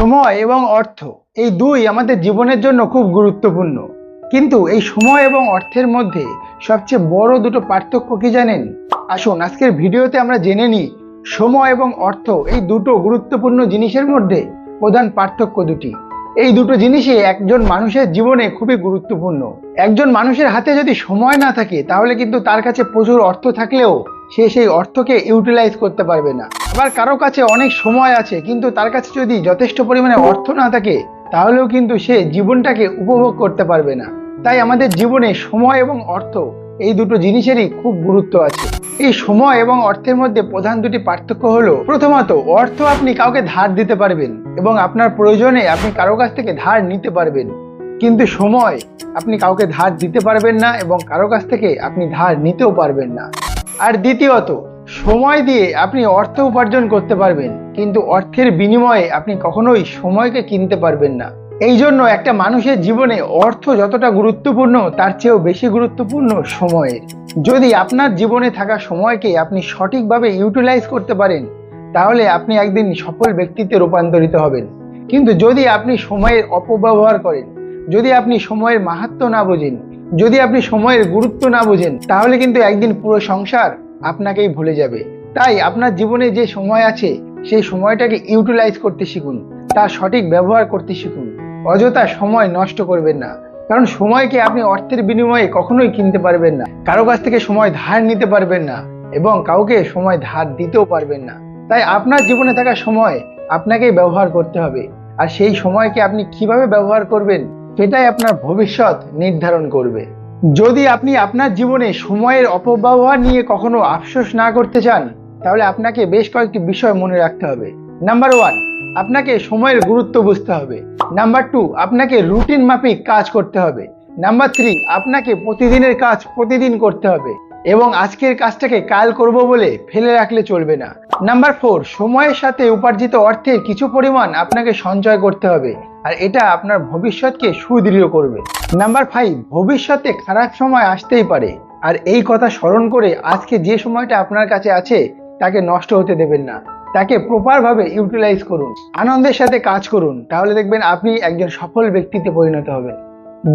সময় এবং অর্থ এই দুই আমাদের জীবনের জন্য খুব গুরুত্বপূর্ণ। কিন্তু এই সময় এবং অর্থের মধ্যে সবচেয়ে বড় দুটো পার্থক্য কি জানেন? আসুন, আজকের ভিডিওতে আমরা জেনে নিই সময় এবং অর্থ এই দুটো গুরুত্বপূর্ণ জিনিসের মধ্যে প্রধান পার্থক্য দুটি। এই দুটো জিনিসই একজন মানুষের জীবনে খুবই গুরুত্বপূর্ণ। একজন মানুষের হাতে যদি সময় না থাকে, তাহলে কিন্তু তার কাছে প্রচুর অর্থ থাকলেও সে সেই অর্থকে ইউটিলাইজ করতে পারবে না। আবার কারও কাছে অনেক সময় আছে, কিন্তু তার কাছে যদি যথেষ্ট পরিমাণে অর্থ না থাকে, তাহলেও কিন্তু সে জীবনটাকে উপভোগ করতে পারবে না। তাই আমাদের জীবনে সময় এবং অর্থ এই দুটো জিনিসেরই খুব গুরুত্ব আছে। এই সময় এবং অর্থের মধ্যে প্রধান দুটি পার্থক্য হলো, প্রথমত, অর্থ আপনি কাউকে ধার দিতে পারবেন এবং আপনার প্রয়োজনে আপনি কারও কাছ থেকে ধার নিতে পারবেন। কিন্তু সময় আপনি কাউকে ধার দিতে পারবেন না এবং কারও কাছ থেকে আপনি ধার নিতেও পারবেন না। আর দ্বিতীয়ত, সময় দিয়ে আপনি অর্থ উপার্জন করতে পারবেন, কিন্তু অর্থের বিনিময়ে আপনি কখনোই সময়কে কিনতে পারবেন না। এই জন্য একটা মানুষের জীবনে অর্থ যতটা গুরুত্বপূর্ণ, তার চেয়েও বেশি গুরুত্বপূর্ণ সময়ের। যদি আপনার জীবনে থাকা সময়কে আপনি সঠিকভাবে ইউটিলাইজ করতে পারেন, তাহলে আপনি একদিন সফল ব্যক্তিত্বে রূপান্তরিত হবেন। কিন্তু যদি আপনি সময়ের অপব্যবহার করেন, যদি আপনি সময়ের মাহাত্ম না বোঝেন যদি আপনি সময়ের গুরুত্ব না বোঝেন, তাহলে কিন্তু একদিন পুরো সংসার আপনাকেই ভুলে যাবে। তাই আপনার জীবনে যে সময় আছে, সেই সময়টাকে ইউটিলাইজ করতে শিখুন, তার সঠিক ব্যবহার করতে শিখুন। অযথা সময় নষ্ট করবেন না, কারণ সময়কে আপনি অর্থের বিনিময়ে কখনোই কিনতে পারবেন না। কারও কাছ থেকে সময় ধার নিতে পারবেন না এবং কাউকে সময় ধার দিতেও পারবেন না। তাই আপনার জীবনে থাকা সময় আপনাকেই ব্যবহার করতে হবে। আর সেই সময়কে আপনি কীভাবে ব্যবহার করবেন সেটাই আপনার ভবিষ্যৎ নির্ধারণ করবে। যদি আপনি আপনার জীবনে সময়ের অপব্যবহার নিয়ে কখনো আফসোস না করতে চান, তাহলে আপনাকে বেশ কয়েকটি বিষয় মনে রাখতে হবে। নাম্বার ওয়ান আপনাকে সময়ের গুরুত্ব বুঝতে হবে। নাম্বার টু আপনাকে রুটিন মাফিক কাজ করতে হবে। নাম্বার থ্রি আপনাকে প্রতিদিনের কাজ প্রতিদিন করতে হবে এবং আজকের কাজটাকে কাল করব বলে ফেলে রাখলে চলবে না। নাম্বার ফোর সময়ের সাথে উপার্জিত অর্থের কিছু পরিমাণ আপনাকে সঞ্চয় করতে হবে। আর এটা আপনার ভবিষ্যৎকে সুদৃঢ় করবে। নাম্বার ফাইভ ভবিষ্যতে খারাপ সময় আসতেই পারে। আর এই কথা স্মরণ করে আজকে যে সময়টা আপনার কাছে আছে, তাকে নষ্ট হতে দেবেন না। তাকে প্রপারভাবে ইউটিলাইজ করুন। আনন্দের সাথে কাজ করুন। তাহলে দেখবেন আপনি একজন সফল ব্যক্তিতে পরিণত হবেন।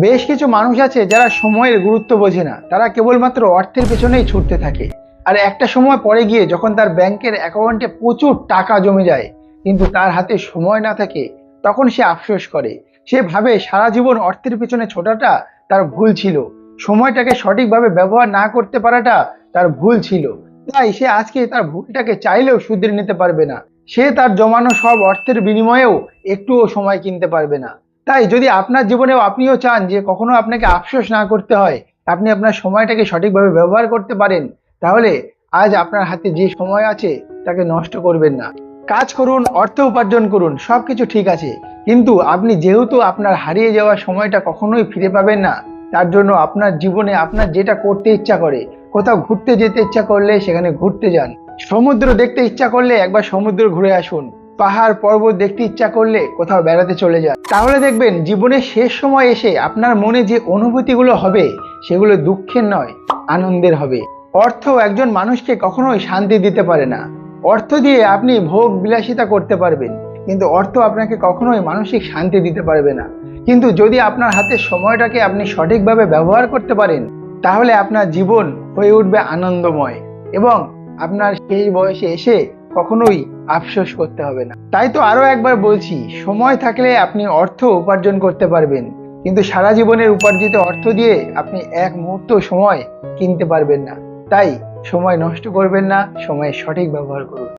বেশ কিছু মানুষ আছে যারা সময়ের গুরুত্ব বোঝে না। তারা কেবলমাত্র অর্থের পেছনেই ছুটতে থাকে। আর একটা সময় পরে গিয়ে যখন তার ব্যাংকের অ্যাকাউন্টে প্রচুর টাকা জমে যায়, কিন্তু তার হাতে সময় না থাকে তখন সে আফসোস করে। সে ভাবে সারা জীবন অর্থের পেছনে ছোটাটা তার ভুল ছিল। সময়টাকে সঠিকভাবে ব্যবহার না করতে পারাটা তার ভুল ছিল। তাই সে আজকে তার ভুলটাকে চাইলেও শুধরে নিতে পারবে না। সে তার জমানো সব অর্থের বিনিময়েও একটুও সময় কিনতে পারবে না। তাই যদি আপনার জীবনেও আপনিও চান যে কখনো আপনাকে আফসোস না করতে হয়, আপনি আপনার সময়টাকে সঠিকভাবে ব্যবহার করতে পারেন, তাহলে আজ আপনার হাতে যে সময় আছে তাকে নষ্ট করবেন না। কাজ করুন, অর্থ উপার্জন করুন সব কিছু ঠিক আছে। কিন্তু আপনি যেহেতু আপনার হারিয়ে যাওয়া সময়টা কখনোই ফিরে পাবেন না, তার জন্য আপনার জীবনে আপনার যেটা করতে ইচ্ছা করে, কোথাও ঘুরতে যেতে ইচ্ছা করলে সেখানে ঘুরতে যান। সমুদ্র দেখতে ইচ্ছা করলে একবার সমুদ্র ঘুরে আসুন, পাহাড় পর্বত দেখতে ইচ্ছা করলে কোথাও বেড়াতে চলে যান। তাহলে দেখবেন জীবনের শেষ সময় এসে আপনার মনে যে অনুভূতিগুলো হবে, সেগুলো দুঃখের নয়, আনন্দের হবে। অর্থ একজন মানুষকে কখনোই শান্তি দিতে পারে না। অর্থ দিয়ে আপনি ভোগ বিলাসিতা করতে পারবেন। কিন্তু অর্থ আপনাকে কখনোই মানসিক শান্তি দিতে পারবে না। কিন্তু যদি আপনার হাতে সময়টাকে আপনি সঠিকভাবে ব্যবহার করতে পারেন, তাহলে আপনার জীবন হয়ে উঠবে আনন্দময় এবং আপনার সেই বয়সে এসে কখনোই আফসোস করতে হবে না। তাই তো আরও একবার বলছি, সময় থাকলে আপনি অর্থ উপার্জন করতে পারবেন। কিন্তু সারা জীবনের উপার্জিত অর্থ দিয়ে আপনি এক মুহূর্ত সময় কিনতে পারবেন না। তাই সময় নষ্ট করবেন না সময়ের সঠিক ব্যবহার করুন।